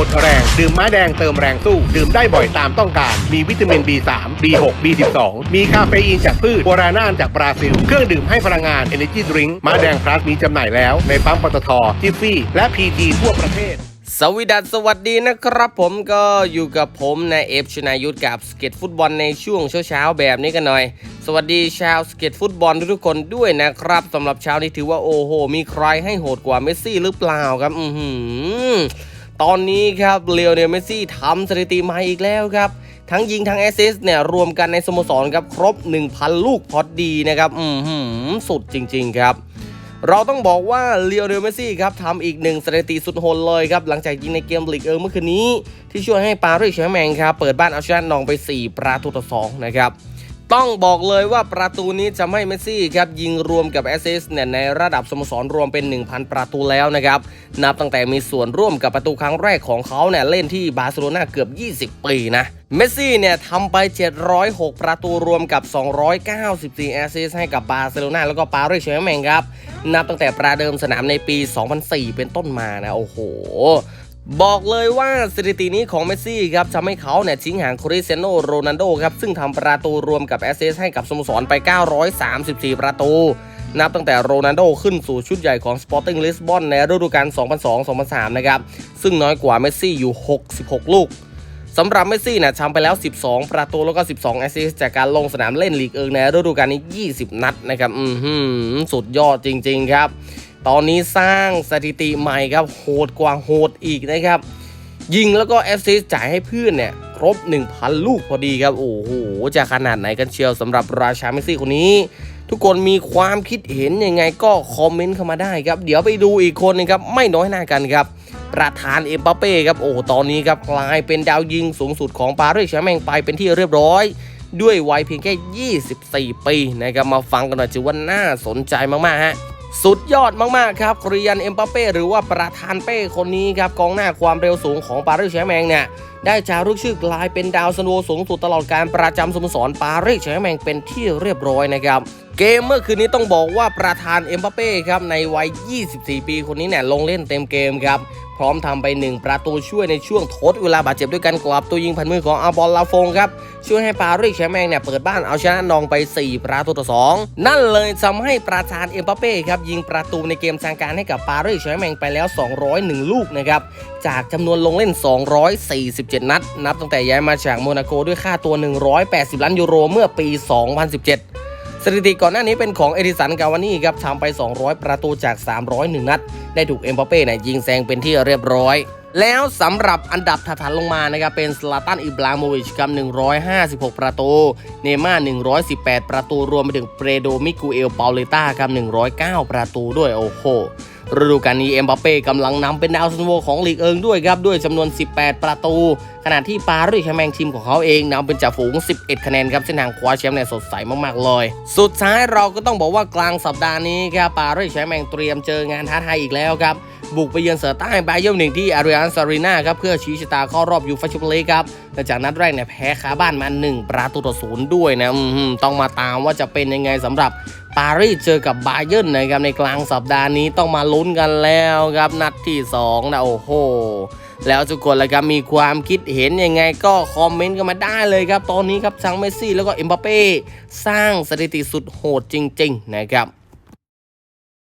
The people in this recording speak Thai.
หมดแรง ดื่มม้าแดงเติมแรงสู้ ดื่มได้บ่อยตามต้องการ มีวิตามิน B3 B6 B12 มีคาเฟอีนจากพืชโบราณานจากบราซิล เครื่องดื่มให้พลังงาน Energy Drink ม้าแดงพลัสมีจำหน่ายแล้ว ในปั๊มปตทจิฟฟี่ และ PT ทั่วประเทศสวีดัสสวัสดีนะครับผมก็อยู่กับผมนายเอฟชนายุทธกับสเก็ตฟุตบอลในช่วงเช้าๆแบบนี้กันหน่อย สวัสดีชาวสเก็ตฟุตบอลทุกๆคนด้วยนะครับสำหรับเช้านี้ถือว่าโอ้โห มีใครให้โหดกว่าเมสซี่หรือเปล่าครับ อือหือ ตอนนี้ครับเลโอเนลเมสซี่ทำสถิติใหม่อีกแล้วครับ ทั้งยิงทั้งแอสซิสเนี่ยรวมกันในสโมสรครับครบ 1,000 ลูกพอดีนะครับอือหือสุดจริง ๆ ครับ เราต้องบอกว่าเลโอเนลเมสซี่ครับทำอีกหนึ่งสถิติสุดโหดเลยครับ หลังจากยิงในเกมลีกเอิงเมื่อคืนนี้ ที่ช่วยให้ปารีสแชร์แมงครับเปิดบ้านเอาชนะนองไป 4 ประตูต่อ2นะครับ ต้องบอกเลยว่าประตูนี้จะไม่เมสซี่ครับ ยิงรวมกับแอสซิสเนี่ยในระดับสโมสรรวมเป็น 1,000 ประตูแล้วนะครับ นับตั้งแต่มีส่วนร่วมกับประตูครั้งแรกของเขาเนี่ยเล่นที่บาร์เซโลนาเกือบ 20 ปีนะเมสซี่เนี่ยทำไป 706 ประตูรวมกับ 294 แอสซิสให้กับบาร์เซโลนาแล้วก็ปารีสแชร์แมงครับ นับตั้งแต่ประเดิมสนามในปี 2004 เป็นต้นมานะ โอ้โห บอกเลยว่าสถิตินี้ของเมสซี่ครับทำให้เขาเนี่ยทิ้งห่างคริสเตียโนโรนัลโดครับ ซึ่งทำประตูรวมกับแอสเซสให้กับสโมสรไป 934 ประตู นับตั้งแต่โรนัลโดขึ้นสู่ชุดใหญ่ของ Sporting Lisbon ในฤดูกาล 2002-2003 นะครับ ซึ่งน้อยกว่าเมสซี่อยู่ 66 ลูกสำหรับเมสซี่เนี่ยทำไปแล้ว 12 ประตูแล้วก็ 12 แอสซิสต์จากการลงสนามเล่นลีกเอิงในฤดูกาลนี้ 20 นัดนะครับ อือหือสุดยอดจริง ๆ ครับ ตอนนี้สร้างสถิติใหม่ครับโหดกว่าโหดอีกนะครับ ยิงแล้วก็แอสซิสจ่ายให้เพื่อนเนี่ยครบ 1,000 ลูกพอดีครับ โอ้โห จะขนาดไหนกันเชียวสำหรับราชาเมซี่คนนี้ ทุกคนมีความคิดเห็นยังไงก็คอมเมนต์เข้ามาได้ครับ เดี๋ยวไปดูอีกคนนึงครับ ไม่น้อยหน้ากันครับ ประธานเอ็มบัปเป้ครับ โอ้โหตอนนี้ครับกลายเป็นดาวยิงสูงสุดของปารีสแชร์แมงไปเป็นที่เรียบร้อยด้วยวัยเพียงแค่ 24 ปีนะครับ มาฟังกันหน่อยจิว่าน่าสนใจมาก ๆ ฮะ สุดยอดมากๆครับคริยันเอ็มบัปเป้หรือว่าประธานเป้คนนี้ครับกองหน้าความเร็วสูงของปารีสแชร์แมงเนี่ยได้จารึกชื่อกลายเป็นดาวซันโวสูงสุดตลอดการประจำสโมสรปารีสแชร์แมงเป็นที่เรียบร้อยนะครับเกมเมื่อคืนนี้ต้องบอกว่าประธานเอ็มบัปเป้ครับในวัย 24 ปีคนนี้เนี่ยลงเล่นเต็มเกมครับ พร้อมทำไป 1 ประตูช่วยในช่วงทดเวลาบาดเจ็บด้วยกันกลับตัวยิงผ่านมือของอาบอลลาฟงครับช่วยให้ปารีสแชร์แมงเนี่ยเปิดบ้านเอาชนะนองไป 4 ประตูต่อ 2 นั่นเลยทำให้ประธานเอ็มบัปเป้ครับยิงประตูในเกมทางการให้กับปารีสแชร์แมงไปแล้ว 201 ลูกนะครับจากจำนวนลงเล่น 247 นัด นับตั้งแต่ย้ายมาจากโมนาโกด้วยค่าตัว 180 ล้านยูโรเมื่อปี 2017ส ถิติก่อนหน้านี้เป็นของเอดิสันกาวานี่ครับทำไป 200 ประตูจาก 301 นัด ได้ถูกเอ็มบัปเป้เนี่ยยิงแซงเป็นที่เรียบร้อย แล้วสำหรับอันดับถัดลงมานะครับเป็นสลาตันอิบราโมวิชครับ 156 ประตู เนม่า 118 ประตูรวมไปถึงเปโดมิกูเอลเปาเลต้าครับ 109 ประตูด้วยโอ้โหฤดูกาลนี้เอ็มบัปเป้กำลังนำเป็นดาวซันโวของลีกเอิงด้วยครับ ด้วยจำนวน 18 ประตู ขณะที่ปารีสแชร์แมงทีมของเขาเองนำเป็นจ่าฝูง 11 คะแนนครับเส้นทางคว้าแชมป์เนี่ยสดใสมากๆเลย สุดท้ายเราก็ต้องบอกว่ากลางสัปดาห์นี้ครับปารีสแชร์แมงเตรียมเจองานท้าทายอีกแล้วครับ บุกไปเยือนเสือใต้บาเยิร์นหนึ่งที่อาริอันซารีนาครับเพื่อชี้ชะตาเข้ารอบยูฟ่าแชมเปี้ยนลีกครับแต่จากนัดแรกเนี่ยแพ้คาบ้านมา 1 ประตูต่อศูนย์ด้วยนะอืมต้องมาตามว่าจะเป็นยังไงสำหรับปารีสเจอกับบาเยิร์นนะครับในกลางสัปดาห์นี้ต้องมาลุ้นกันแล้วครับนัดที่2นะโอ้โหแล้วทุกคนละครับมีความคิดเห็นยังไงก็คอมเมนต์กันมาได้เลยครับ ตอนนี้ครับทั้งเมสซี่แล้วก็เอ็มบัปเป้สร้างสถิติสุดโหดจริง ๆ นะครับ